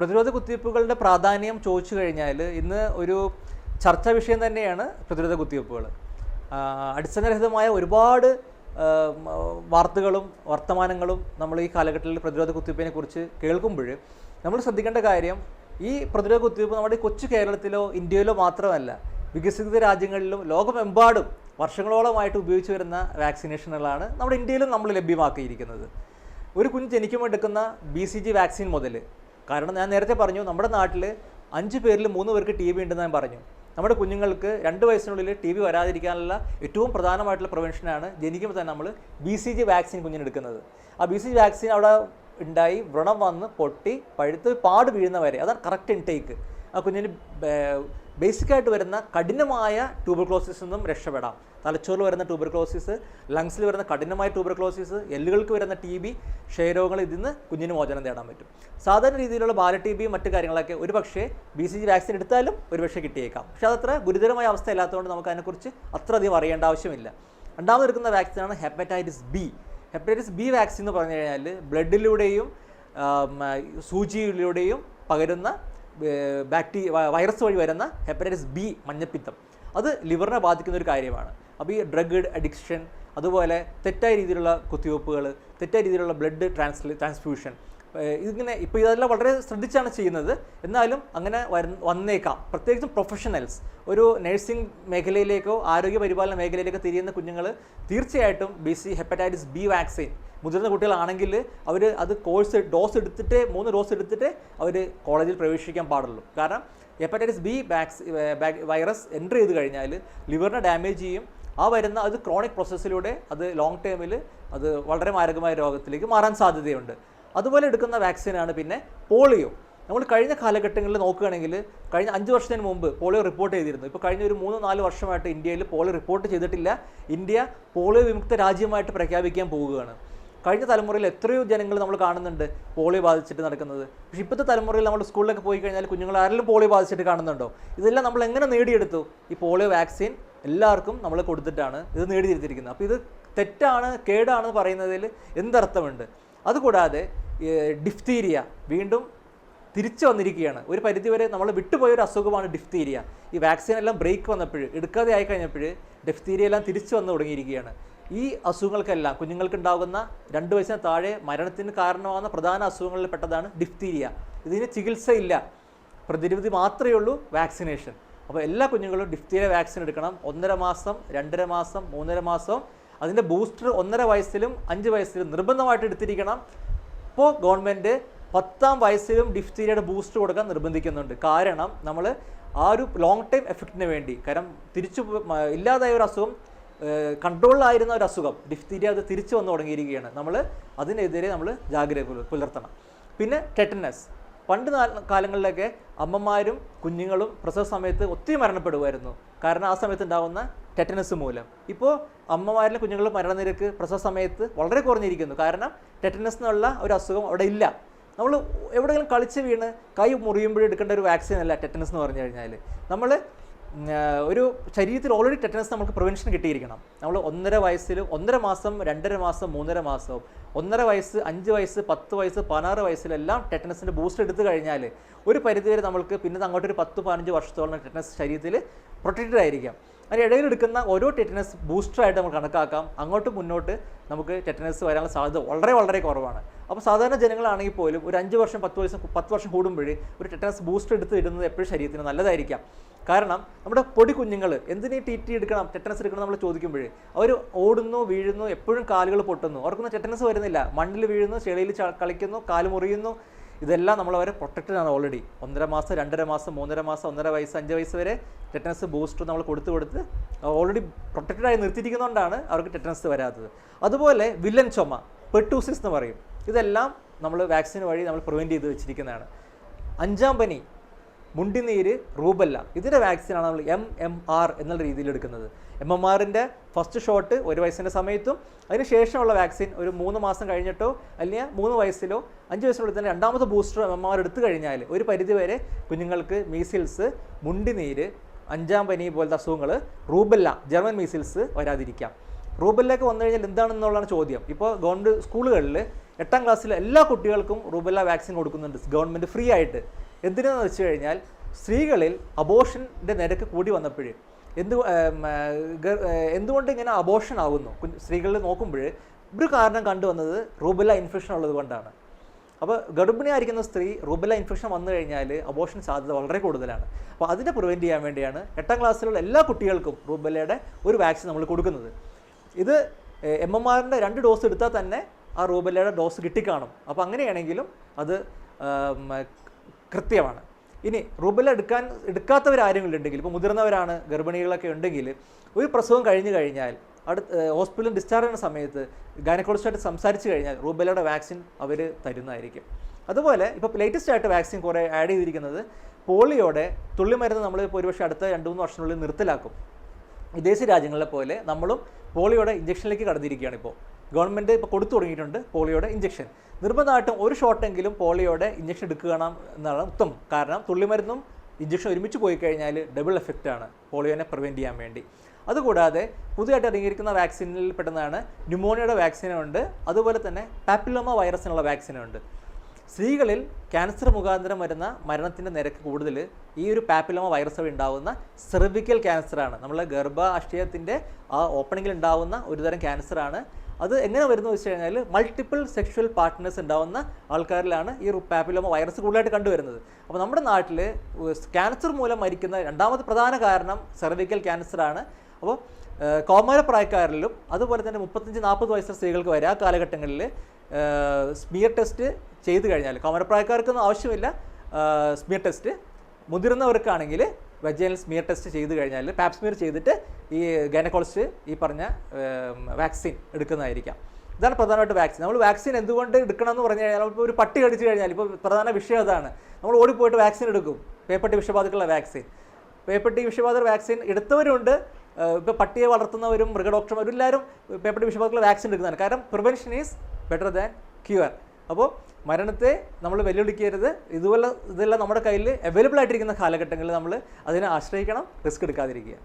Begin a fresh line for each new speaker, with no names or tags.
പ്രതിരോധ കുത്തിവയ്പ്പുകളുടെ പ്രാധാന്യം ചോദിച്ചു കഴിഞ്ഞാൽ ഇന്ന് ഒരു ചർച്ചാ വിഷയം തന്നെയാണ് പ്രതിരോധ കുത്തിവയ്പ്പുകൾ. അടിസ്ഥാനരഹിതമായ ഒരുപാട് വാർത്തകളും വർത്തമാനങ്ങളും നമ്മൾ ഈ കാലഘട്ടത്തിൽ പ്രതിരോധ കുത്തിവയ്പ്പിനെ കുറിച്ച് കേൾക്കുമ്പോൾ നമ്മൾ ശ്രദ്ധിക്കേണ്ട കാര്യം ഈ പ്രതിരോധ കുത്തിവയ്പ്പ് നമ്മുടെ കൊച്ചു കേരളത്തിലോ ഇന്ത്യയിലോ മാത്രമല്ല വികസിത രാജ്യങ്ങളിലും ലോകമെമ്പാടും വർഷങ്ങളോളമായിട്ട് ഉപയോഗിച്ചു വരുന്ന വാക്സിനേഷനുകളാണ് നമ്മുടെ ഇന്ത്യയിലും നമ്മൾ ലഭ്യമാക്കിയിരിക്കുന്നത്. ഒരു കുഞ്ഞ് ജനിക്കുമ്പോൾ എടുക്കുന്ന ബി സി ജി വാക്സിൻ മുതൽ കാരണം ഞാൻ നേരത്തെ പറഞ്ഞു നമ്മുടെ നാട്ടിൽ അഞ്ച് പേരിൽ മൂന്ന് പേർക്ക് ടി ബി ഉണ്ടെന്ന് ഞാൻ പറഞ്ഞു. നമ്മുടെ കുഞ്ഞുങ്ങൾക്ക് രണ്ട് വയസ്സിനുള്ളിൽ ടി ബി വരാതിരിക്കാനുള്ള ഏറ്റവും പ്രധാനമായിട്ടുള്ള പ്രിവെൻഷനാണ് ജനിക്കുമ്പോൾ തന്നെ നമ്മൾ ബി സി ജി വാക്സിൻ കുഞ്ഞിനെടുക്കുന്നത്. ആ ബി സി ജി വാക്സിൻ അവിടെ ഉണ്ടായി വ്രണം വന്ന് പൊട്ടി പഴുത്ത് പാട് വീഴുന്നവരെ അതാണ് കറക്റ്റ് ഇൻടേക്ക് ആ കുഞ്ഞിന് ബേസിക്കായിട്ട് വരുന്ന കഠിനമായ ട്യൂബർക്ലോസിസ് നിന്നും രക്ഷപ്പെടാം. തലച്ചോറിൽ വരുന്ന ട്യൂബർക്ലോസിസ് ലങ്സിൽ വരുന്ന കഠിനമായ ട്യൂബർക്ലോസിസ് എല്ലുകൾക്ക് വരുന്ന ടി ബി ക്ഷയരോഗങ്ങൾ ഇതിൽ നിന്ന് കുഞ്ഞിന് മോചനം നേടാൻ പറ്റും. സാധാരണ രീതിയിലുള്ള ബാല ടി ബിയും മറ്റു കാര്യങ്ങളൊക്കെ ഒരു പക്ഷേ ബി സി ജി വാക്സിൻ എടുത്താലും ഒരു പക്ഷേ കിട്ടിയേക്കാം. പക്ഷേ അതത്ര ഗുരുതരമായ അവസ്ഥ ഇല്ലാത്തതുകൊണ്ട് നമുക്ക് അതിനെക്കുറിച്ച് അത്ര അധികം അറിയേണ്ട ആവശ്യമില്ല. രണ്ടാമത് എടുക്കുന്ന വാക്സിനാണ് hepatitis B hepatitis B vaccine എന്ന് പറഞ്ഞു കഴിഞ്ഞാൽ ബ്ലഡിലൂടെയും സൂചിയിലൂടെയും പകരുന്ന ബാക്ടീ വൈറസ് വഴി വരുന്ന ഹെപ്പറ്റൈറ്റിസ് ബി മഞ്ഞപ്പിത്തം. അത് ലിവറിനെ ബാധിക്കുന്ന ഒരു കാര്യമാണ്. അപ്പോൾ ഈ ഡ്രഗ് അഡിക്ഷൻ അതുപോലെ തെറ്റായ രീതിയിലുള്ള കുത്തിവയ്പ്പുകൾ തെറ്റായ രീതിയിലുള്ള ബ്ലഡ് ട്രാൻസ്ലേ ട്രാൻസ്ഫ്യൂഷൻ ഇതിങ്ങനെ ഇപ്പോൾ ഇതെല്ലാം വളരെ ശ്രദ്ധിച്ചാണ് ചെയ്യുന്നത്. എന്നാലും അങ്ങനെ വന്നേക്കാം. പ്രത്യേകിച്ചും പ്രൊഫഷണൽസ് ഒരു നഴ്സിംഗ് മേഖലയിലേക്കോ ആരോഗ്യ പരിപാലന മേഖലയിലേക്കോ തിരിയുന്ന കുഞ്ഞുങ്ങൾ തീർച്ചയായിട്ടും B C hepatitis B vaccine മുതിർന്ന കുട്ടികളാണെങ്കിൽ അവർ അത് കോഴ്സ് ഡോസ് എടുത്തിട്ട് മൂന്ന് ഡോസ് എടുത്തിട്ട് അവർ കോളേജിൽ പ്രവേശിക്കാൻ പാടുള്ളൂ. കാരണം hepatitis B vax virus enter ചെയ്ത് കഴിഞ്ഞാൽ ലിവറിനെ ഡാമേജ് ചെയ്യും. ആ വരുന്ന അത് ക്രോണിക് പ്രോസസ്സിലൂടെ അത് ലോങ് ടേമിൽ അത് വളരെ മാരകമായ രോഗത്തിലേക്ക് മാറാൻ സാധ്യതയുണ്ട്. അതുപോലെ എടുക്കുന്ന വാക്സിനാണ് പിന്നെ പോളിയോ. നമ്മൾ കഴിഞ്ഞ കാലഘട്ടങ്ങളിൽ നോക്കുകയാണെങ്കിൽ കഴിഞ്ഞ അഞ്ച് വർഷത്തിന് മുമ്പ് പോളിയോ റിപ്പോർട്ട് ചെയ്തിരുന്നു. ഇപ്പോൾ കഴിഞ്ഞ ഒരു മൂന്ന് നാല് വർഷമായിട്ട് ഇന്ത്യയിൽ പോളിയോ റിപ്പോർട്ട് ചെയ്തിട്ടില്ല. ഇന്ത്യ പോളിയോ വിമുക്ത രാജ്യമായിട്ട് പ്രഖ്യാപിക്കാൻ പോവുകയാണ്. കഴിഞ്ഞ തലമുറയിൽ എത്രയോ ജനങ്ങൾ നമ്മൾ കാണുന്നുണ്ട് പോളിയോ ബാധിച്ചിട്ട് നടക്കുന്നത്. പക്ഷേ ഇപ്പോഴത്തെ തലമുറയിൽ നമ്മൾ സ്കൂളിലൊക്കെ പോയി കഴിഞ്ഞാൽ കുഞ്ഞുങ്ങൾ ആരെങ്കിലും പോളിയോ ബാധിച്ചിട്ട് കാണുന്നുണ്ടോ? ഇതെല്ലാം നമ്മൾ എങ്ങനെ നേടിയെടുത്തു? ഈ പോളിയോ വാക്സിൻ എല്ലാവർക്കും നമ്മൾ കൊടുത്തിട്ടാണ് ഇത് നേടിയെടുത്തിരിക്കുന്നത്. അപ്പോൾ ഇത് തെറ്റാണ് കേടാണെന്ന് പറയുന്നതിൽ എന്തർത്ഥമുണ്ട്? അതുകൂടാതെ ഡിഫ്തീരിയ വീണ്ടും തിരിച്ചു വന്നിരിക്കുകയാണ്. ഒരു പരിധിവരെ നമ്മൾ വിട്ടുപോയ ഒരു അസുഖമാണ് ഡിഫ്തീരിയ ഈ വാക്സിൻ എല്ലാം ബ്രേക്ക് വന്നപ്പോൾ എടുക്കാതെ ആയി കഴിഞ്ഞപ്പോൾ ഡിഫ്തീരിയ എല്ലാം തിരിച്ചു വന്നു തുടങ്ങിയിരിക്കുകയാണ്. ഈ അസുഖങ്ങൾക്കെല്ലാം കുഞ്ഞുങ്ങൾക്കുണ്ടാകുന്ന രണ്ട് വയസ്സിന് താഴെ മരണത്തിന് കാരണമാകുന്ന പ്രധാന അസുഖങ്ങളിൽ പെട്ടതാണ് ഡിഫ്തീരിയ ഇതിന് ചികിത്സയില്ല. പ്രതിരോധി മാത്രമേ ഉള്ളൂ വാക്സിനേഷൻ അപ്പോൾ എല്ലാ കുഞ്ഞുങ്ങളും ഡിഫ്തീരിയ വാക്സിൻ എടുക്കണം. ഒന്നര മാസം രണ്ടര മാസം മൂന്നര മാസം. അതിന്റെ ബൂസ്റ്റർ ഒന്നര വയസ്സിലും അഞ്ച് വയസ്സിലും നിർബന്ധമായിട്ട് എടുത്തിരിക്കണം. ഇപ്പോൾ ഗവൺമെന്റ് പത്താം വയസ്സിലും ഡിഫ്തീരിയയുടെ ബൂസ്റ്റ് കൊടുക്കാൻ നിർബന്ധിക്കുന്നുണ്ട്. കാരണം നമ്മൾ ആ ഒരു ലോങ് ടൈം എഫക്റ്റിന് വേണ്ടി കാരണം തിരിച്ചു ഇല്ലാതായ ഒരു അസുഖം കൺട്രോളിലായിരുന്ന ഒരു അസുഖം ഡിഫ്തീരിയ അത് തിരിച്ചു വന്നു തുടങ്ങിയിരിക്കുകയാണ്. നമ്മൾ അതിനെതിരെ നമ്മൾ ജാഗ്രത പുലർത്തണം. പിന്നെ ടെറ്റനസ് പണ്ട് കാലങ്ങളിലൊക്കെ അമ്മമാരും കുഞ്ഞുങ്ങളും പ്രസവ സമയത്ത് ഒത്തിരി മരണപ്പെടുമായിരുന്നു കാരണം ആ സമയത്ത് ഉണ്ടാകുന്ന ടെറ്റനസ് മൂലം. ഇപ്പോൾ അമ്മമാരിലെ കുഞ്ഞുങ്ങളുടെ മരണനിരക്ക് പ്രസവ സമയത്ത് വളരെ കുറഞ്ഞിരിക്കുന്നു. കാരണം ടെറ്റനസ് എന്നുള്ള ഒരു അസുഖം അവിടെ ഇല്ല. നമ്മൾ എവിടെയെങ്കിലും കളിച്ച് വീണ് കൈ മുറിയുമ്പോഴും എടുക്കേണ്ട ഒരു വാക്സിൻ അല്ല ടെറ്റനസ് എന്ന് പറഞ്ഞു കഴിഞ്ഞാൽ നമ്മൾ ഒരു ശരീരത്തിൽ ഓൾറെഡി ടെറ്റനസ് നമുക്ക് പ്രിവെൻഷൻ കിട്ടിയിരിക്കണം. നമ്മൾ ഒന്നര വയസ്സിൽ ഒന്നര മാസം രണ്ടര മാസം മൂന്നര മാസവും ഒന്നര വയസ്സ് അഞ്ച് വയസ്സ് പത്ത് വയസ്സ് പതിനാറ് വയസ്സിലെല്ലാം ടെറ്റനസിന്റെ ബൂസ്റ്റ് എടുത്തു കഴിഞ്ഞാൽ ഒരു പരിധിവരെ നമ്മൾക്ക് പിന്നെ അങ്ങോട്ടൊരു പത്ത് പതിനഞ്ച് വർഷത്തോളം ടെറ്റനസ് ശരീരത്തിൽ പ്രൊട്ടക്റ്റഡ് ആയിരിക്കാം. അതിന് ഇടയിൽ എടുക്കുന്ന ഓരോ ടെറ്റനസ് ബൂസ്റ്ററായിട്ട് നമ്മൾ കണക്കാക്കാം. അങ്ങോട്ട് മുന്നോട്ട് നമുക്ക് ടെറ്റനസ് വരാനുള്ള സാധ്യത വളരെ വളരെ കുറവാണ്. അപ്പോൾ സാധാരണ ജനങ്ങളാണെങ്കിൽ പോലും ഒരു അഞ്ച് വർഷം പത്ത് വയസ്സം പത്ത് വർഷം കൂടുമ്പോഴേ ഒരു ടെറ്റനസ് ബൂസ്റ്റർ എടുത്ത് ഇടുന്നത് എപ്പോഴും ശരീരത്തിന് നല്ലതായിരിക്കാം. കാരണം നമ്മുടെ പൊടി കുഞ്ഞുങ്ങൾ എന്തിനീ ടി ടി എടുക്കണം ടെറ്റനസ് എടുക്കണം നമ്മൾ ചോദിക്കുമ്പോഴേ അവർ ഓടുന്നു വീഴുന്നു എപ്പോഴും കാലുകൾ പൊട്ടുന്നു. അവർക്കൊന്നും ടെറ്റനസ് വരുന്നില്ല. മണ്ണിൽ വീഴുന്നു ചെളിയിൽ കളിക്കുന്നു കാൽ മുറിയുന്നു ഇതെല്ലാം നമ്മൾ അവരെ പ്രൊട്ടക്റ്റഡ് ആണ് ഓൾറെഡി ഒന്നര മാസം രണ്ടര മാസം മൂന്നര മാസം ഒന്നര വയസ്സ് അഞ്ച് വയസ്സ് വരെ ടെറ്റനസ് ബൂസ്റ്റർ നമ്മൾ കൊടുത്തു കൊടുത്ത് ഓൾറെഡി പ്രൊട്ടക്റ്റഡായി നിർത്തിയിരിക്കുന്നതുകൊണ്ടാണ് അവർക്ക് ടെറ്റനസ് വരാത്തത്. അതുപോലെ വില്ലൻ ചുമ പെട്ടൂസിസ് എന്ന് പറയും. ഇതെല്ലാം നമ്മൾ വാക്സിൻ വഴി നമ്മൾ പ്രിവെന്റ് ചെയ്ത് വെച്ചിരിക്കുന്നതാണ്. അഞ്ചാം പനി മുണ്ടിനീര് റൂബല്ല. ഇതിന്റെ വാക്സിനാണ് നമ്മൾ എം എം ആർ എന്നുള്ള രീതിയിൽ എടുക്കുന്നത്. എം എം ആറിന്റെ ഫസ്റ്റ് ഷോട്ട് ഒരു വയസ്സിന്റെ സമയത്തും അതിന് ശേഷമുള്ള വാക്സിൻ ഒരു മൂന്ന് മാസം കഴിഞ്ഞിട്ടോ അല്ലെങ്കിൽ മൂന്ന് വയസ്സിലോ അഞ്ച് വയസ്സിനുള്ളിൽ തന്നെ രണ്ടാമത്തെ ബൂസ്റ്റർ എം എം ആർ എടുത്തു കഴിഞ്ഞാൽ ഒരു പരിധിവരെ കുഞ്ഞുങ്ങൾക്ക് മീസിൽസ് മുണ്ടിനീര് അഞ്ചാം പനി പോലത്തെ അസുഖങ്ങൾ റൂബല്ല ജർമ്മൻ മീസിൽസ് വരാതിരിക്കാം. റൂബല്ലൊക്കെ വന്നു കഴിഞ്ഞാൽ എന്താണെന്നുള്ളതാണ് ചോദ്യം. ഇപ്പോൾ ഗവൺമെന്റ് സ്കൂളുകളിൽ എട്ടാം ക്ലാസ്സിലെ എല്ലാ കുട്ടികൾക്കും റൂബല്ല വാക്സിൻ കൊടുക്കുന്നുണ്ട് ഗവൺമെന്റ് ഫ്രീ ആയിട്ട്. എന്തിനാന്ന് വെച്ച് കഴിഞ്ഞാൽ സ്ത്രീകളിൽ അബോഷന്റെ നിരക്ക് കൂടി വന്നപ്പോഴേ എന്ത് എന്തുകൊണ്ട് ഇങ്ങനെ അബോഷൻ ആകുന്നു സ്ത്രീകളിൽ നോക്കുമ്പോൾ ഒരു കാരണം കണ്ടുവന്നത് റൂബല ഇൻഫെക്ഷൻ ഉള്ളത് കൊണ്ടാണ്. അപ്പോൾ ഗർഭിണിയായിരിക്കുന്ന സ്ത്രീ റുബല ഇൻഫെക്ഷൻ വന്നു കഴിഞ്ഞാൽ അബോഷൻ സാധ്യത വളരെ കൂടുതലാണ്. അപ്പോൾ അതിനെ പ്രിവെന്റ് ചെയ്യാൻ വേണ്ടിയാണ് എട്ടാം ക്ലാസ്സിലുള്ള എല്ലാ കുട്ടികൾക്കും റുബലയുടെ ഒരു വാക്സിൻ നമ്മൾ കൊടുക്കുന്നത്. ഇത് എം എം ആറിന്റെ രണ്ട് ഡോസ് എടുത്താൽ തന്നെ ആ റൂബലയുടെ ഡോസ് കിട്ടിക്കാണും. അപ്പോൾ അങ്ങനെയാണെങ്കിലും അത് കൃത്യമാണ്. ഇനി റുബല എടുക്കാൻ എടുക്കാത്തവരാരെങ്കിലും ഉണ്ടെങ്കിൽ ഇപ്പോൾ മുതിർന്നവരാണ് ഗർഭിണികളൊക്കെ ഉണ്ടെങ്കിൽ ഒരു പ്രസവം കഴിഞ്ഞു കഴിഞ്ഞാൽ അടുത്ത് ഹോസ്പിറ്റലിൽ ഡിസ്ചാർജ് ചെയ്യുന്ന സമയത്ത് ഗൈനക്കോളജിസ്റ്റായിട്ട് സംസാരിച്ച് കഴിഞ്ഞാൽ റുബലയുടെ വാക്സിൻ അവർ തരുന്നതായിരിക്കും. അതുപോലെ ഇപ്പോൾ ലേറ്റസ്റ്റ് ആയിട്ട് വാക്സിൻ കുറേ ആഡ് ചെയ്തിരിക്കുന്നത് പോളിയോടെ തുള്ളിമരുന്ന് നമ്മൾ ഒരുപക്ഷെ അടുത്ത രണ്ട് മൂന്ന് വർഷത്തിനുള്ളിൽ നിർത്തലാക്കും. വിദേശ രാജ്യങ്ങളെ പോലെ നമ്മളും പോളിയോടെ ഇഞ്ചക്ഷനിലേക്ക് കടന്നിരിക്കുകയാണ് ഇപ്പോൾ ഗവൺമെന്റ് ഇപ്പോൾ കൊടുത്തു തുടങ്ങിയിട്ടുണ്ട് പോളിയോയുടെ ഇഞ്ചക്ഷൻ നിർബന്ധമായിട്ടും ഒരു ഷോട്ടെങ്കിലും പോളിയോയുടെ ഇഞ്ചക്ഷൻ എടുക്കുക എന്നാണ് ഉത്തമം. കാരണം തുള്ളിമരുന്നും ഇഞ്ചക്ഷൻ ഒരുമിച്ച് പോയി കഴിഞ്ഞാൽ ഡബിൾ എഫക്റ്റാണ് പോളിയോനെ പ്രിവെന്റ് ചെയ്യാൻ വേണ്ടി. അതുകൂടാതെ പുതിയതായിട്ട് ഇറങ്ങിയിരിക്കുന്ന വാക്സിനിൽ പെട്ടെന്നാണ് ന്യൂമോണിയയുടെ വാക്സിനുണ്ട് അതുപോലെ തന്നെ പാപ്പിലോമ വൈറസിനുള്ള വാക്സിനുണ്ട് സ്ത്രീകളിൽ ക്യാൻസർ മുഖാന്തരം വരുന്ന മരണത്തിന്റെ നിരക്ക് കൂടുതൽ ഈ ഒരു പാപ്പിലോമ വൈറസ് വഴി ഉണ്ടാകുന്ന സെർവിക്കൽ ക്യാൻസറാണ് നമ്മളെ ഗർഭാശയത്തിന്റെ ആ ഓപ്പണിങ്ങിൽ ഉണ്ടാകുന്ന ഒരുതരം ക്യാൻസറാണ് അത് എങ്ങനെ വരുന്നു വെച്ച് കഴിഞ്ഞാൽ മൾട്ടിപ്പിൾ സെക്ഷൽ പാർട്ട്നേഴ്സ് ഉണ്ടാവുന്ന ആൾക്കാരിലാണ് ഈ പാപ്പിലോമ വൈറസ് കൂടുതലായിട്ട് കണ്ടുവരുന്നത്. അപ്പോൾ നമ്മുടെ നാട്ടിൽ ക്യാൻസർ മൂലം മരിക്കുന്ന രണ്ടാമത്തെ പ്രധാന കാരണം സെർവിക്കൽ ക്യാൻസറാണ് അപ്പോൾ കോമാരപ്രായക്കാരിലും അതുപോലെ തന്നെ മുപ്പത്തഞ്ച് നാൽപ്പത് വയസ്സുള്ള സ്ത്രീകൾക്ക് വരെ ആ കാലഘട്ടങ്ങളിൽ സ്മിയർ ടെസ്റ്റ് ചെയ്തു കഴിഞ്ഞാൽ കോമാരപ്രായക്കാർക്കൊന്നും ആവശ്യമില്ല സ്മിയർ ടെസ്റ്റ് മുതിർന്നവർക്കാണെങ്കിൽ വെജൈനൽ സ്മിയർ ടെസ്റ്റ് ചെയ്ത് കഴിഞ്ഞാൽ പാപ്സ്മിയർ ചെയ്തിട്ട് ഈ ഗൈനക്കോളജിസ്റ്റ് ഈ പറഞ്ഞ വാക്സിൻ എടുക്കുന്നതായിരിക്കാം. ഇതാണ് പ്രധാനമായിട്ട് വാക്സിൻ നമ്മൾ വാക്സിൻ എന്തുകൊണ്ട് എടുക്കണമെന്ന് പറഞ്ഞു കഴിഞ്ഞാൽ ഇപ്പോൾ ഒരു പട്ടി കടിച്ചു കഴിഞ്ഞാൽ ഇപ്പോൾ പ്രധാന വിഷയം അതാണ്. നമ്മൾ ഓടിപ്പോയിട്ട് വാക്സിൻ എടുക്കും. പേപ്പട്ടി വിഷബാധക്കുള്ള വാക്സിൻ പേപ്പട്ടി വിഷബാധ വാക്സിൻ എടുത്തവരുണ്ട്. ഇപ്പോൾ പട്ടിയെ വളർത്തുന്നവരും മൃഗഡോക്ടർമാരും എല്ലാവരും പേപ്പട്ടി വിഷബാധക്കുള്ള വാക്സിൻ എടുക്കുന്നതാണ്. കാരണം prevention is better than cure അപ്പോൾ മരണത്തെ നമ്മൾ വെല്ലുവിളിക്കരുത്. ഇതുപോലെ ഇതെല്ലാം നമ്മുടെ കയ്യിൽ അവൈലബിൾ ആയിട്ടിരിക്കുന്ന കാലഘട്ടങ്ങളിൽ നമ്മൾ അതിനെ ആശ്രയിക്കണം റിസ്ക് എടുക്കാതിരിക്കുക.